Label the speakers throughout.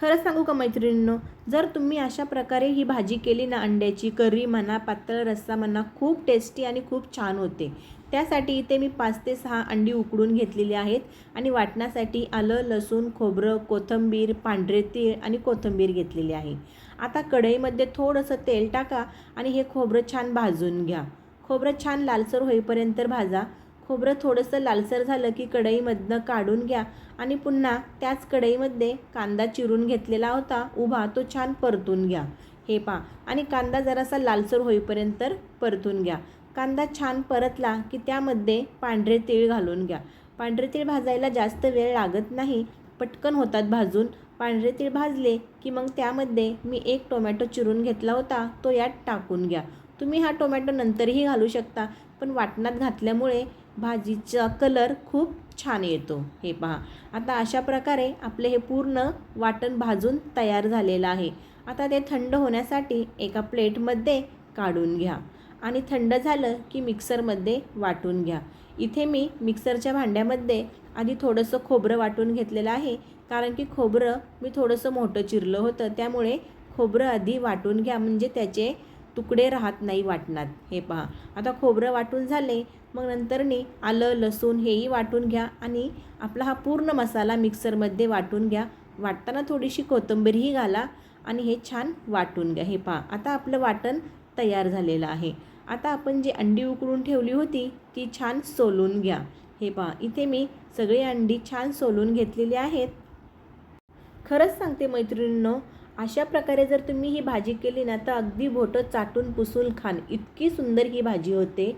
Speaker 1: खरं सांगू का मैत्रिणींनो जर तुम्ही अशा प्रकारे ही भाजी केली ना अंड्याची करी म्हणा पातळ रस्सा म्हणा खूप टेस्टी आणि खूप छान होते. त्यासाठी इथे मी पाच ते सहा अंडी उकडून घेतलेली आहेत आणि वाटण्यासाठी आलं लसूण खोबरं कोथिंबीर पांढरे तीळ आणि कोथिंबीर घेतलेली आहे. आता कढईमध्ये थोडंसं तेल टाका आणि हे खोबरं छान भाजून घ्या. खोबरं छान लालसर होईपर्यंत भाजा. खोबरं थोडंसं लालसर झालं की कढईमधनं काढून घ्या. आणि पुन्हा त्याच कढईमध्ये कांदा चिरून घेतलेला होता उभा तो छान परतून घ्या. हे पा आणि कांदा जरासा लालसर होईपर्यंत परतून घ्या. कांदा छान परतला की त्यामध्ये पांढरे तीळ घालून घ्या. पांढरे तीळ भाजायला जास्त वेळ लागत नाही. पटकन होतात भाजून. पांढरे तीळ भाजले की मग त्यामध्ये मी एक टोमॅटो चिरून घेतला होता तो यात टाकून घ्या. तुम्ही हा टोमॅटो नंतरही घालू शकता पण वाटणात घातल्यामुळे भाजीचा कलर खूप छान येतो. हे पहा. आता अशा प्रकारे आपले हे पूर्ण वाटण भाजून तयार झालेलं आहे. आता ते थंड होण्यासाठी एका प्लेटमध्ये काढून घ्या. आणि थंड झालं की मिक्सरमध्ये वाटून घ्या. इथे मी मिक्सरच्या भांड्यामध्ये आधी थोडंसं खोबरं वाटून घेतलेलं आहे. कारण की खोबरं मी थोडंसं मोठं चिरलं होतं. त्यामुळे खोबरं आधी वाटून घ्या. म्हणजे त्याचे तुकडे राहत नाही वाटणार. हे पहा. आता खोबरं वाटून झाले. मग नंतरनी आलं लसूण हेही वाटून घ्या आणि आपला हा पूर्ण मसाला मिक्सरमध्ये वाटून घ्या. वाटताना थोडीशी कोथिंबीरही घाला आणि हे छान वाटून घ्या. हे पहा. आता आपलं वाटण तयार झालेलं आहे. आता आपण जी अंडी उकळून ठेवली होती ती छान सोलून घ्या. हे पहा. इथे मी सगळी अंडी छान सोलून घेतलेली आहेत. खरंच सांगते मैत्रिणींनो अशा प्रकारे जर तुम्ही ही भाजी केली ना तर अगदी बोटं चाटून पुसून खान. इतकी सुंदर ही भाजी होते.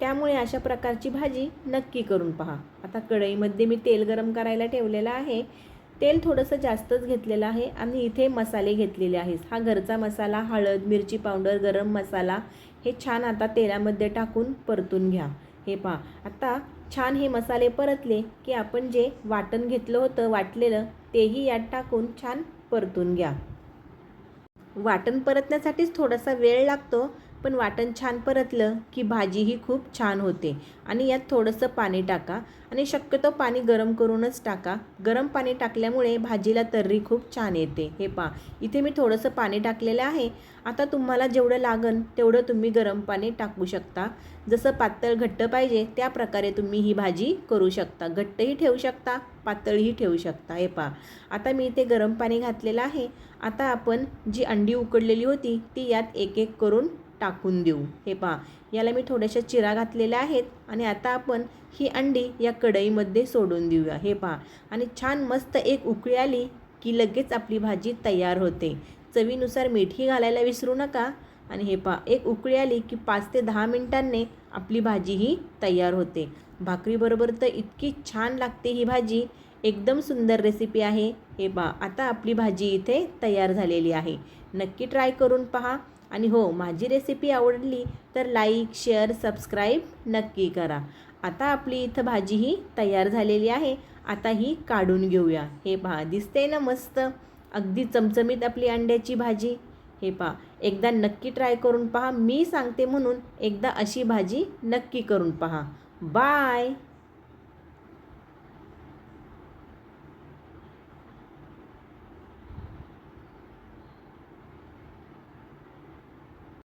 Speaker 1: त्यामुळे अशा प्रकारची भाजी नक्की करून पहा. आता कढईमध्ये मी तेल गरम करायला ठेवलेलं आहे. तेल थोडंसं जास्तच घेतलेलं आहे आणि इथे मसाले घेतलेले आहेत. हा घरचा मसाला हळद मिरची पावडर गरम मसाला हे छान आता तेलामध्ये टाकून परतून घ्या. हे पहा. आता छान हे मसाले परतले की आपण जे वाटण घेतलं होतं वाटलेलं तेही यात टाकून छान परतून घ्या. वाटण परतण्यासाठीच थोडासा वेळ लागतो. पण वाटण छान परतलं की भाजीही खूप छान होते. आणि यात थोडंसं पाणी टाका आणि शक्यतो पाणी गरम करूनच टाका. गरम पाणी टाकल्यामुळे भाजीला तर्री खूप छान येते. हे पा इथे मी थोडंसं पाणी टाकलेलं आहे. आता तुम्हाला जेवढं लागन तेवढं तुम्ही गरम पाणी टाकू शकता. जसं पातळ घट्ट पाहिजे त्या प्रकारे तुम्ही ही भाजी करू शकता. घट्टही ठेवू शकता पातळही ठेवू शकता. हे पा आता मी इथे गरम पाणी घातलेलं आहे. आता आपण जी अंडी उकडलेली होती ती यात एक एक करून टाकून देऊ. हे पहा याला मी थोड्याशा चिरा घातलेल्या आहेत आणि आता आपण ही अंडी या कढईमध्ये सोडून देऊया. हे पहा आणि छान मस्त एक उकळी आली की लगेच आपली भाजी तयार होते. चवीनुसार मीठही घालायला विसरू नका. आणि हे पहा एक उकळी आली की पाच ते दहा मिनिटांनी आपली भाजी ही तयार होते. भाकरीबरोबर तर इतकी छान लागते ही भाजी. एकदम सुंदर रेसिपी आहे. हे पहा आता आपली भाजी इथे तयार झालेली आहे. नक्की ट्राय करून पहा. आणि हो माझी रेसिपी आवडली तर लाईक शेअर सबस्क्राईब नक्की करा. आता आपली इथं भाजी ही तयार झालेली आहे. आता ही काढून घेऊया. हे पहा दिसते ना मस्त? अगदी चमचमीत आपली अंड्याची भाजी. हे पहा एकदा नक्की ट्राय करून पहा. मी सांगते म्हणून एकदा अशी भाजी नक्की करून पहा. बाय